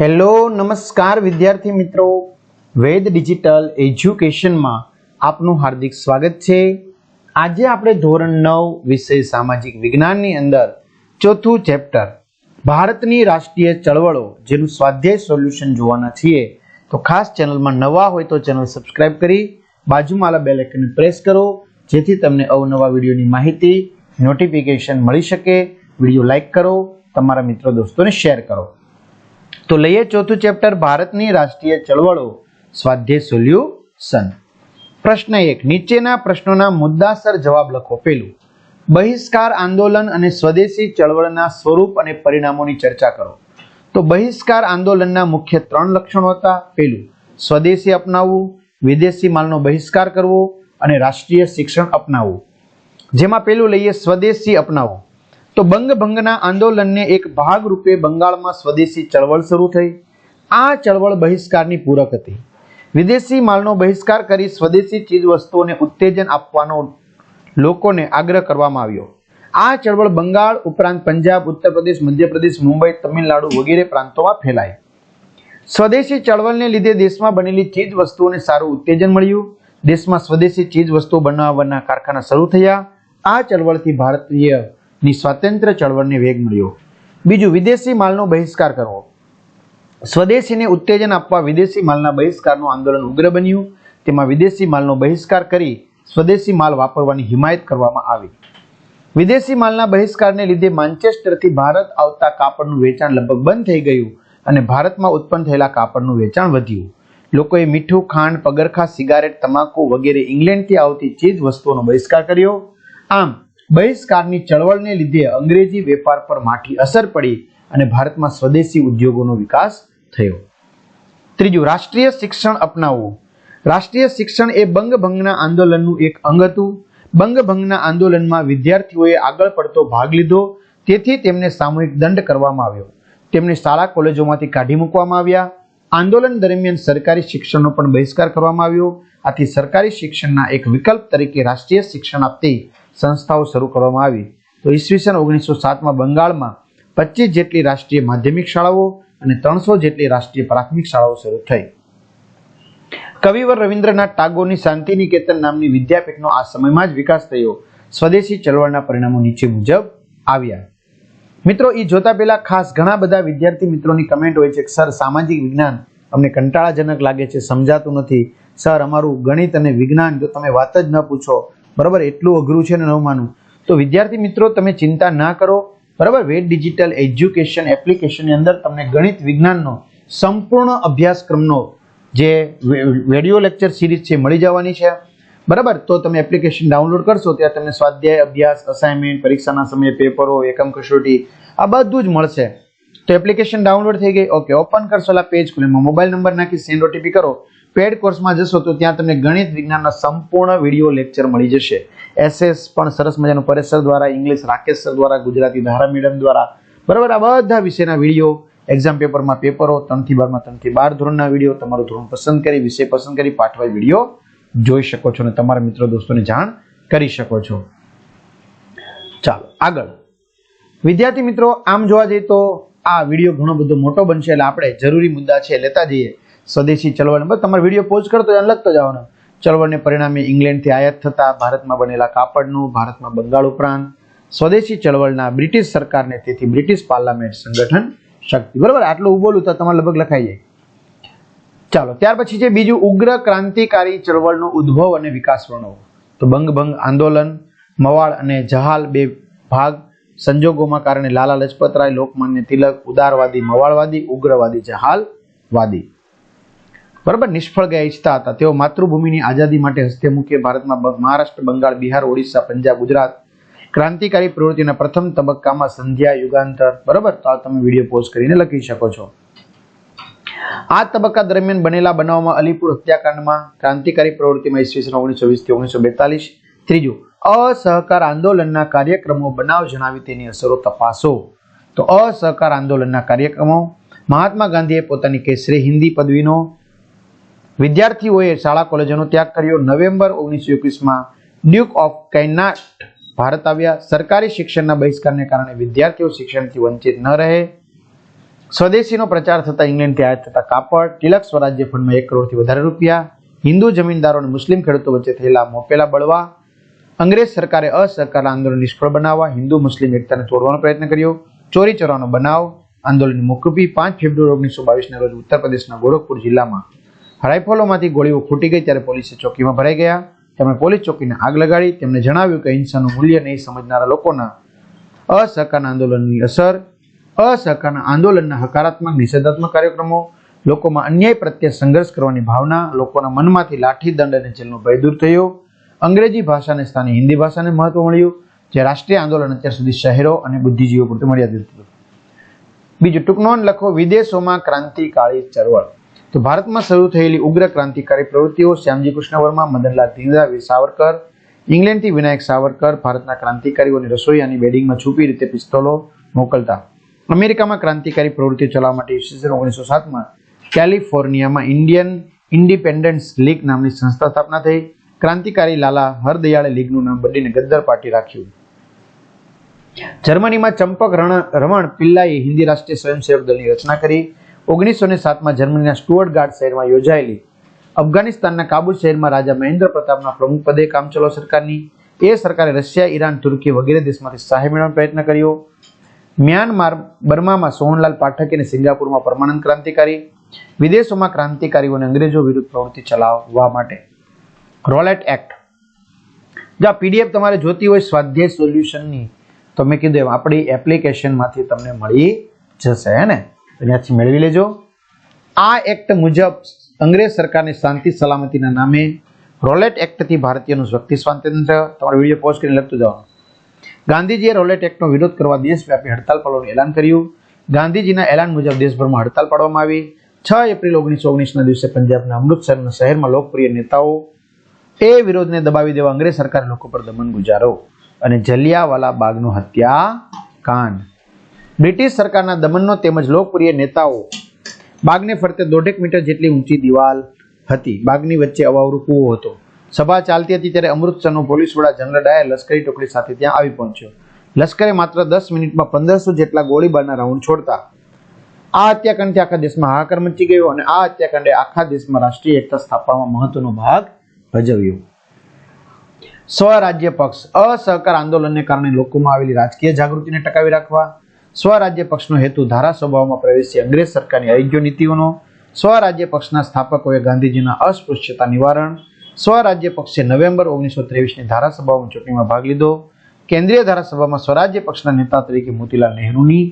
Hello, નમસ્કાર વિદ્યાર્થી મિત્રો. વેદ ડિજિટલ એજ્યુકેશનમાં આપનું હાર્દિક સ્વાગત છે. આજે આપણે ધોરણ નવ વિષય સામાજિક વિજ્ઞાનની અંદર ચોથું ચેપ્ટર, ભારતની રાષ્ટ્રીય ચળવળો, જેનું સ્વાધ્યાય સોલ્યુશન જોવાના છીએ. તો ખાસ ચેનલમાં નવા હોય તો ચેનલ સબસ્ક્રાઇબ કરી, બાજુમાં આલા બેલ આઇકનને પ્રેસ કરો, જેથી તમને અવનવા વિડીયોની માહિતી, નોટિફિકેશન મળી શકે. વીડિયો લાઇક કરો, તમારા મિત્રો, દોસ્તોને શેર કરો. તો લઈએ ચોથું ચેપ્ટર, ભારતની રાષ્ટ્રીય ચળવળો. સ્વાધ્યાય સોલ્યુશન પ્રશ્ન એક, નીચેના પ્રશ્નોના મુદ્દાસર જવાબ લખો પેલું. બહિષ્કાર આંદોલન અને સ્વદેશી ચળવળના સ્વરૂપ અને પરિણામોની ચર્ચા કરો. તો બહિષ્કાર આંદોલનના મુખ્ય ત્રણ લક્ષણો હતા. પેલું, સ્વદેશી અપનાવવું, વિદેશી માલનો બહિષ્કાર કરવો અને રાષ્ટ્રીય શિક્ષણ અપનાવવું. જેમાં પેલું લઈએ સ્વદેશી અપનાવવું તો બંગભંગના આંદોલનને એક ભાગ રૂપે બંગાળમાં સ્વદેશી ચળવળ શરૂ થઈ. આ ચળવળ બહિષ્કારની પૂરક હતી. વિદેશી માલનો બહિષ્કાર કરી સ્વદેશી ચીજ વસ્તુઓને ઉત્તેજન આપવાનો લોકોને આગ્રહ કરવામાં આવ્યો. આ ચળવળ બંગાળ ઉપરાંત પંજાબ ઉત્તર પ્રદેશ મધ્યપ્રદેશ, મુંબઈ, તમિલનાડુ વગેરે પ્રાંતોમાં ફેલાઈ. સ્વદેશી ચળવળને લીધે દેશમાં બનેલી ચીજ વસ્તુઓને સારું ઉત્તેજન મળ્યું. દેશમાં સ્વદેશી ચીજ વસ્તુઓ બનાવવાના કારખાના શરૂ થયા. આ ચળવળથી ભારતીય ની સ્વાતંત્ર્ય ચળવળને વેગ મળ્યો. બીજું, વિદેશી માલનો બહિષ્કાર કરવો. સ્વદેશીને ઉત્તેજન આપવા વિદેશી માલના બહિષ્કારનું આંદોલન ઉગ્ર બન્યું. તેમાં વિદેશી માલનો બહિષ્કાર કરી સ્વદેશી માલ વાપરવાની હિમાયત કરવામાં આવી. વિદેશી માલના બહિષ્કારને લીધે માન્ચેસ્ટરથી ભારત આવતા કાપડનું વેચાણ લગભગ બંધ થઈ ગયું અને ભારતમાં ઉત્પન્ન થયેલા કાપડનું વેચાણ વધ્યું. લોકોએ મીઠું, ખાંડ, પગરખા, સિગારેટ, તમાકુ વગેરે ઇંગ્લેન્ડથી આવતી ચીજ વસ્તુઓનો બહિષ્કાર કર્યો. આમ બહિષ્કારની ચળવળને લીધે અંગ્રેજી વેપાર પર માઠી અસર પડી અને ભારતમાં સ્વદેશી ઉદ્યોગોનો વિકાસ થયો. ત્રીજું, રાષ્ટ્રીય શિક્ષણ અપનાવવું. રાષ્ટ્રીય શિક્ષણ એ બંગભંગના આંદોલનનું એક અંગ હતું. બંગભંગના આંદોલનમાં વિદ્યાર્થીઓએ આગળ પડતો ભાગ લીધો. તેથી તેમને સામૂહિક દંડ કરવામાં આવ્યો. તેમને શાળા કોલેજોમાંથી કાઢી મૂકવામાં આવ્યા. આંદોલન દરમિયાન સરકારી શિક્ષણનો પણ બહિષ્કાર કરવામાં આવ્યો. આથી સરકારી શિક્ષણના એક વિકલ્પ તરીકે રાષ્ટ્રીય શિક્ષણ આપતી સંસ્થાઓ શરૂ કરવામાં આવી. તો ઈસવીસન ઓગણીસો સાતમાં બંગાળમાં પચીસ જેટલી રાષ્ટ્રીય માધ્યમિક શાળાઓ અને ત્રણસો જેટલી રાષ્ટ્રીય પ્રાથમિક શાળાઓ શરૂ થઈ. કવિવર રવિન્દ્રનાથ ટાગોરની શાંતિનિકેતન નામની વિદ્યાપીઠનો આ સમયમાં જ વિકાસ થયો. સ્વદેશી ચળવળના પરિણામો નીચે મુજબ આવ્યા. મિત્રો એ જોતા પહેલા ખાસ ઘણા બધા વિદ્યાર્થી મિત્રોની કમેન્ટ હોય છે કે, સર, સામાજિક વિજ્ઞાન અમને કંટાળાજનક લાગે છે, સમજાતું નથી. સર, અમારું ગણિત અને વિજ્ઞાન જો તમે વાત જ ન પૂછો બરાબર? એટલું અઘરું છે ને નવમાનું તો વિદ્યાર્થી મિત્રો, તમે ચિંતા ના કરો. બરાબર? વેદ ડિજિટલ એજ્યુકેશન એપ્લિકેશનની અંદર તમને ગણિત વિજ્ઞાનનો સંપૂર્ણ અભ્યાસક્રમનો જે વીડિયો લેક્ચર સિરીઝ છે મળી જવાની છે. બરાબર? તો તમે એપ્લિકેશન ડાઉનલોડ કરશો, ત્યાં તમને સ્વાધ્યાય અભ્યાસ અસાઇનમેન્ટ પરીક્ષાના સમયે પેપરો એકમ કસોટી, આ બધું જ મળશે. તો એપ્લિકેશન ડાઉનલોડ થઈ ગઈ. ઓકે, ઓપન કરશો પેજ ખુલે. મોબાઈલ નંબર નાખી સેન્ડ ઓટીપી કરો. પેડ કોર્સમાં જશો તો ત્યાં તમને ગણિત વિજ્ઞાનના સંપૂર્ણ વીડિયો લેક્ચર મળી જશે. એસએસ પણ સરસ મજાનું પરેશ સર દ્વારા ઇંગ્લિશ રાકેશ સર દ્વારા, ગુજરાતી ધારા મેડમ દ્વારા, બરાબર? આ બધા વિષયના વીડિયો એક્ઝામ પેપરમાં પેપરો ત્રણથી બારમાં ત્રણથી બાર ધોરણના વીડિયો, તમારું ધોરણ પસંદ કરી, વિષય પસંદ કરી, પાઠવાય વીડિયો જોઈ શકો છો અને તમારા મિત્રો દોસ્તોને જાણ કરી શકો છો. ચાલો, આગળ. વિદ્યાર્થી મિત્રો, આમ જોવા જઈએ તો આ વીડિયો ઘણો બધો મોટો બનશે એટલે આપણે જરૂરી મુદ્દા છે, લેતા જઈએ. સ્વદેશી ચળવળ બસ તમારે વીડિયો પોઝ કરતો જાય લખતો જવાનો ચળવળને પરિણામે ઇંગ્લેન્ડથી આયાત થતા ભારતમાં બનેલા કાપડનું, ભારતમાં બંગાળ ઉપરાંત સ્વદેશી ચળવળના બ્રિટિશ સરકારને, તેથી બ્રિટિશ પાર્લામેન્ટ સંગઠન શક્તિ. બરાબર? આટલું ઉબોલું તો તમારે લગભગ લખાઈ જાય. ચાલો, ત્યાર પછી છે બીજું ઉગ્ર ક્રાંતિકારી ચળવળનો ઉદ્ભવ અને વિકાસ વર્ણવો તો બંગભંગ આંદોલન મવાળ અને જહાલ બે ભાગ સંજોગોમાં કારણે લાલા લજપતરાય, લોકમાન્ય તિલક, ઉદારવાદી મવાળવાદી ઉગ્રવાદી, જહાલવાદી. બરાબર? નિષ્ફળ ગયા ઈચ્છતા હતા. તેઓ માતૃભૂમિની આઝાદી માટે હસ્તે મૂકે ભારતમાં મહારાષ્ટ્ર, બંગાળ, બિહાર, ઓડિશા, પંજાબ, ગુજરાત ક્રાંતિકારી પ્રવૃત્તિના પ્રથમ તબક્કામાં સંધ્યા, યુગાંતર. બરાબર? તો આ તમે વીડિયો પોઝ કરીને લખી શકો છો. આ તબક્કા દરમિયાન બનેલા બનાવમાં અલીપુર હત્યાકાંડમાં ક્રાંતિકારી પ્રવૃત્તિમાં ઈસવીસન ઓગણીસો વીસથી ઓગણીસો બેતાલીસ ત્રીજું, અસહકાર આંદોલનના કાર્યક્રમો બનાવ જણાવી તેની અસરો તપાસો. તો અસહકાર આંદોલનના કાર્યક્રમો. મહાત્મા ગાંધીએ પોતાની કેસરી હિન્દી પદવીનો વિદ્યાર્થીઓએ શાળા કોલેજોનો ત્યાગ કર્યો. નવેમ્બર ઓગણીસો એકવીસમાં ડ્યુક ઓફ કૈનાટ ભારત આવ્યા. સરકારી શિક્ષણના બહિષ્કારને કારણે વિદ્યાર્થીઓ શિક્ષણથી વંચિત ન રહે. સ્વદેશીનો પ્રચાર થતા ઇંગ્લેન્ડથી આયાત થતા કાપડ. તિલક સ્વરાજ્ય ફંડમાં એક કરોડથી વધારે રૂપિયા. હિન્દુ જમીનદારો અને મુસ્લિમ ખેડૂતો વચ્ચે થયેલા મોપેલા બળવા. અંગ્રેજ સરકારે અસહકાર આંદોલન નિષ્ફળ બનાવવા. હિન્દુ, મુસ્લિમ એકતાને તોડવાનો પ્રયત્ન કર્યો. ચોરી ચોરાનો બનાવ. આંદોલન મુકરૂપી પાંચ ફેબ્રુઆરી ઓગણીસો બાવીસના રોજ ઉત્તર પ્રદેશના ગોરખપુર જિલ્લામાં રાઇફલોમાંથી ગોળીઓ ફૂટી ગઈ ત્યારે પોલીસે ચોકીમાં ભરાઈ ગયા. તેમણે પોલીસ ચોકીને આગ લગાડી. તેમણે જણાવ્યું કે હિંસાનું મૂલ્ય નહીં સમજનારા લોકોના અસહકારના આંદોલનની અસર, અસહકારના આંદોલનના હકારાત્મક નિષેધાત્મક કાર્યક્રમો, લોકોમાં અન્યાય પ્રત્યે સંઘર્ષ કરવાની ભાવના, લોકોના મનમાંથી લાઠી દંડ અને જેલનો ભય દૂર થયો. અંગ્રેજી ભાષાને સ્થાને હિન્દી ભાષાને મહત્વ મળ્યું, જે રાષ્ટ્રીય આંદોલન અત્યાર સુધી શહેરો અને બુદ્ધિજીવીઓ પૂરતું મર્યાદિત હતું. બીજું ટૂંક નોંધ લખો. વિદેશોમાં ક્રાંતિકારી ચળવળ. તો ભારતમાં શરૂ થયેલી ઉગ્ર ક્રાંતિકારી પ્રવૃત્તિઓ શ્યામજી કૃષ્ણ વર્મા મદનલાલ ધીંગરા વીર સાવરકર, ઇંગ્લેન્ડથી વિનાયક સાવરકર ભારતના ક્રાંતિકારીઓની રસોઈયાની બેડિંગમાં છુપી રીતે પિસ્તોલો મોકલતા. અમેરિકામાં ક્રાંતિકારી પ્રવૃત્તિઓ ચલાવવા માટે ઈસવીસન ઓગણીસો સાતમાં કેલિફોર્નિયામાં ઇન્ડિયન ઇન્ડિપેન્ડન્સ લીગ નામની સંસ્થા સ્થાપના થઈ. ક્રાંતિકારી લાલા હરદયાળે લીગનું નામ બદલીને ગદ્દર પાર્ટી રાખ્યું. જર્મનીમાં ચંપક રમણ પિલ્લાએ હિન્દી રાષ્ટ્રીય સ્વયંસેવક દળની રચના કરી. ઓગણીસો ને સાતમાં જર્મનીના સ્ટુઅર્ટગાર્ડ શહેરમાં યોજાયેલી અફઘાનિસ્તાનના કાબુલ શહેરમાં રાજા મહેન્દ્ર પ્રતાપના પ્રમુખ પદે કામચલાઉ સરકારની, એ સરકારે રશિયા, ઈરાન, તુર્કી વગેરે દેશમાંથી સહાય મેળવવાનો પ્રયત્ન કર્યો. મ્યાનમાર, બર્મામાં સોહનલાલ પાઠક અને સિંગાપુરમાં પરમાનંદ ક્રાંતિકારી, વિદેશોમાં ક્રાંતિકારીઓને અંગ્રેજો વિરુદ્ધ પ્રવૃત્તિ ચલાવવા માટે. Rowlatt act. જો પીડીએફ તમારે જોતી હોય સ્વાધ્યાય સોલ્યુશનની, તો મેં કીધું એમ, આપણી એપ્લિકેશનમાંથી તમને મળી જશે, હે ને? તો ત્યાંથી મેળવી લેજો. આ એક્ટ મુજબ અંગ્રેજ સરકારની શાંતિ સલામતીના નામે રોલેટ એક્ટથી ભારતીયનું વ્યક્તિ સ્વાતંત્ર્ય તમારો વીડિયો પોસ્ટ કરીને લખતું જવાનું ગાંધીજીએ રોલેટ એક્ટનો વિરોધ કરવા દેશવ્યાપી હડતાલ પાડવાનું એલાન કર્યું. ગાંધીજીના એલાન મુજબ દેશભરમાં હડતાલ પાડવામાં આવી. છ એપ્રિલ ઓગણીસો ઓગણીસના દિવસે પંજાબના અમૃતસરના શહેરમાં લોકપ્રિય નેતાઓ એ વિરોધને દબાવી દેવા અંગ્રેજ સરકારે લોકો પર દમન ગુજારો. અને જલિયાવાલા બાગનો હત્યા બ્રિટિશ સરકારના દમનનો તેમજ લોકપ્રિય નેતાઓ બાગને ફરતે દોઢેક મીટર જેટલી ઊંચી દિવાલ હતી. બાગની વચ્ચે અવાવરું કૂવો હતો. સભા ચાલતી હતી ત્યારે અમૃતસરનો પોલીસ વડા જનરલ ડાયર લશ્કરી ટુકડી સાથે ત્યાં આવી પહોંચ્યો. લશ્કરે માત્ર દસ મિનિટમાં પંદરસો જેટલા ગોળીબારના રાઉન્ડ છોડતા આ હત્યાકાંડથી આખા દેશમાં હાહાકાર મચી ગયો અને આ હત્યાકાંડે આખા દેશમાં રાષ્ટ્રીય એકતા સ્થાપવામાં મહત્વનો ભાગ ભજવ્યો. સ્વરાજ્ય પક્ષ અસહકાર આંદોલનને કારણે લોકોમાં આવેલી રાજકીય જાગૃતિને ટકાવી રાખવા સ્વરાજ્ય પક્ષનો હેતુ ધારાસભાઓમાં પ્રવેશી અંગ્રેજ સરકારની અયોગ્ય નીતિઓનો, સ્વરાજ્ય પક્ષના સ્થાપકોએ ગાંધીજીના અસ્પૃશ્યતા નિવારણ, સ્વરાજ્ય પક્ષે નવેમ્બર ઓગણીસો ત્રેવીસની ધારાસભાઓમાં ચૂંટણીમાં ભાગ લીધો, કેન્દ્રીય ધારાસભામાં સ્વરાજ્ય પક્ષના નેતા તરીકે મોતીલાલ નહેરુની,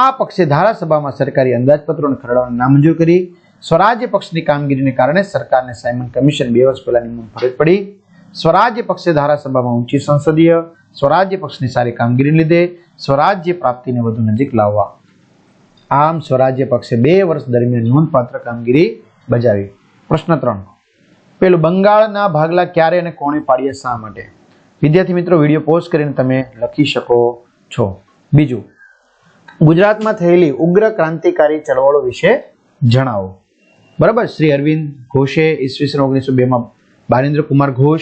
આ પક્ષે ધારાસભામાં સરકારી અંદાજપત્રોને ખરડાવવાની નામંજૂર કરી, સ્વરાજ્ય પક્ષની કામગીરીને કારણે સરકારને સાયમન કમિશન બે વર્ષ પહેલા નિમણૂક ફરજ પડી, સ્વરાજ્ય પક્ષે ધારાસભામાં ઊંચી સંસદીય સ્વરાજ્ય પક્ષની સારી કામગીરી લીધે સ્વરાજ્ય પ્રાપ્તિને વધુ નજીક લાવવા. આમ સ્વરાજ્ય પક્ષે બે વર્ષ દરમિયાન નોંધપાત્ર કામગીરી બજાવી. પ્રશ્ન ત્રણ. પેલું બંગાળના ભાગલા ક્યારે અને કોણે પાડ્યા શા માટે? વિદ્યાર્થી મિત્રો, વીડિયો પોઝ કરીને તમે લખી શકો છો. બીજું, ગુજરાતમાં થયેલી ઉગ્ર ક્રાંતિકારી ચળવળો વિશે જણાવો. બરાબર? શ્રી અરવિંદ ઘોષે ઈસવીસન ઓગણીસો બેમાં બારિન્દ્ર કુમાર ઘોષ,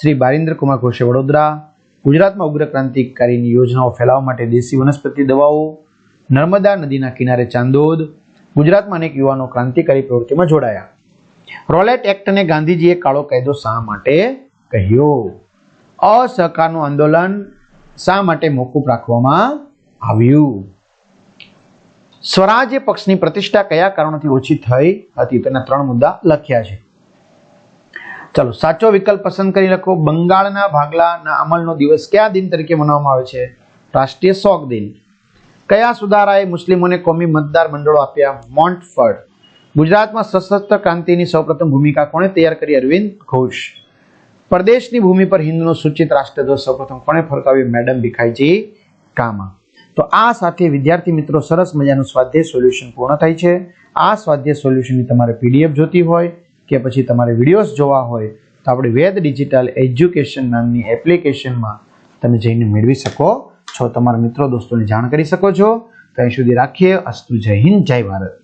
શ્રી બારિન્દ્ર કુમાર ઘોષે વડોદરા ગુજરાતમાં ઉગ્ર ક્રાંતિકારીની યોજનાઓ ફેલાવવા માટે દેશી વનસ્પતિ દવાઓ, નર્મદા નદીના કિનારે ચાંદોદ, ગુજરાતમાં અનેક યુવાનો ક્રાંતિકારી પ્રવૃત્તિમાં જોડાયા. રોલેટ એક્ટને ગાંધીજીએ કાળો કાયદો શા માટે કહ્યો? અસહકારનું આંદોલન શા માટે મોકૂફ રાખવામાં આવ્યું? સ્વરાજ્ય પક્ષની પ્રતિષ્ઠા કયા કારણોથી ઓછી થઈ હતી તેના ત્રણ મુદ્દા લખ્યા છે. ચાલો, સાચો વિકલ્પ પસંદ કરી લખો. બંગાળના ભાગલાના અમલનો દિવસ કયા દિન તરીકે મનાવવામાં આવે છે? રાષ્ટ્રીય શોક દિન. કયા સુધારાએ મુસ્લિમોને કોમી મતદાર મંડળો આપ્યા? મોન્ટફર્ડ. ગુજરાતમાં સશસ્ત્ર ક્રાંતિની સૌપ્રથમ ભૂમિકા કોણે તૈયાર કરી? અરવિંદ ઘોષ. પ્રદેશની ભૂમિ પર હિન્દુનો સૂચિત રાષ્ટ્રધ્વજ સૌપ્રથમ કોણે ફરકાવ્યો? મેડમ ભીખાઈજી કામા. તો આ સાથે વિદ્યાર્થી મિત્રો, સરસ મજાનું સ્વાધ્યાય સોલ્યુશન પૂર્ણ થાય છે. આ સ્વાધ્યાય સોલ્યુશનની તમારે પીડીએફ જોતી હોય કે પછી તમારે વિડીયોઝ જોવા હોય તો આપણે વેદ ડિજિટલ એજ્યુકેશન નામની એપ્લિકેશનમાં તમે જઈને મેળવી શકો છો. તમારા મિત્રો, દોસ્તોને જાણ કરી શકો છો. ત્યાં સુધી રાખીએ. અસ્તુ જય હિન્દ, જય ભારત.